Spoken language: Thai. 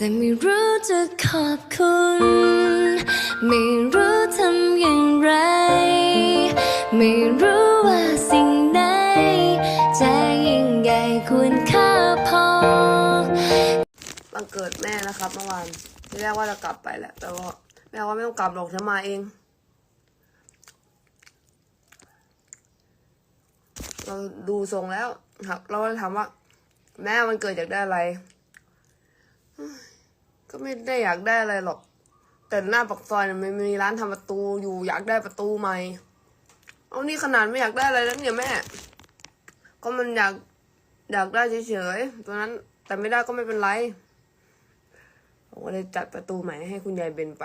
แต่ไม่รู้จะขอบคุณ ไม่รู้ทำอย่างไร ไม่รู้ว่าสิ่งไหนจะยิ่งใหญ่ควรค่าพอวันเกิดแม่นะครับเมื่อวานที่แรกว่าจะกลับไปแหละ แต่ว่าแม่ว่าไม่ต้องกลับหรอกฉันมาเอง เราดูทรงแล้วครับเราถามว่า แม่วันเกิดอยากได้อะไร ก็ไม่ได้อยากได้อะไรหรอก แต่หน้าปากซอยเนี่ยมันมีร้านทำประตูอยู่อยากได้ประตูใหม่ เอานี่ขนาดไม่อยากได้อะไรแล้วเนี่ยแม่ ก็มันอยากอยากได้เฉยๆตัวนั้นแต่ไม่ได้ก็ไม่เป็นไรผมก็เลยจัดประตูใหม่ให้คุณยายเบนไป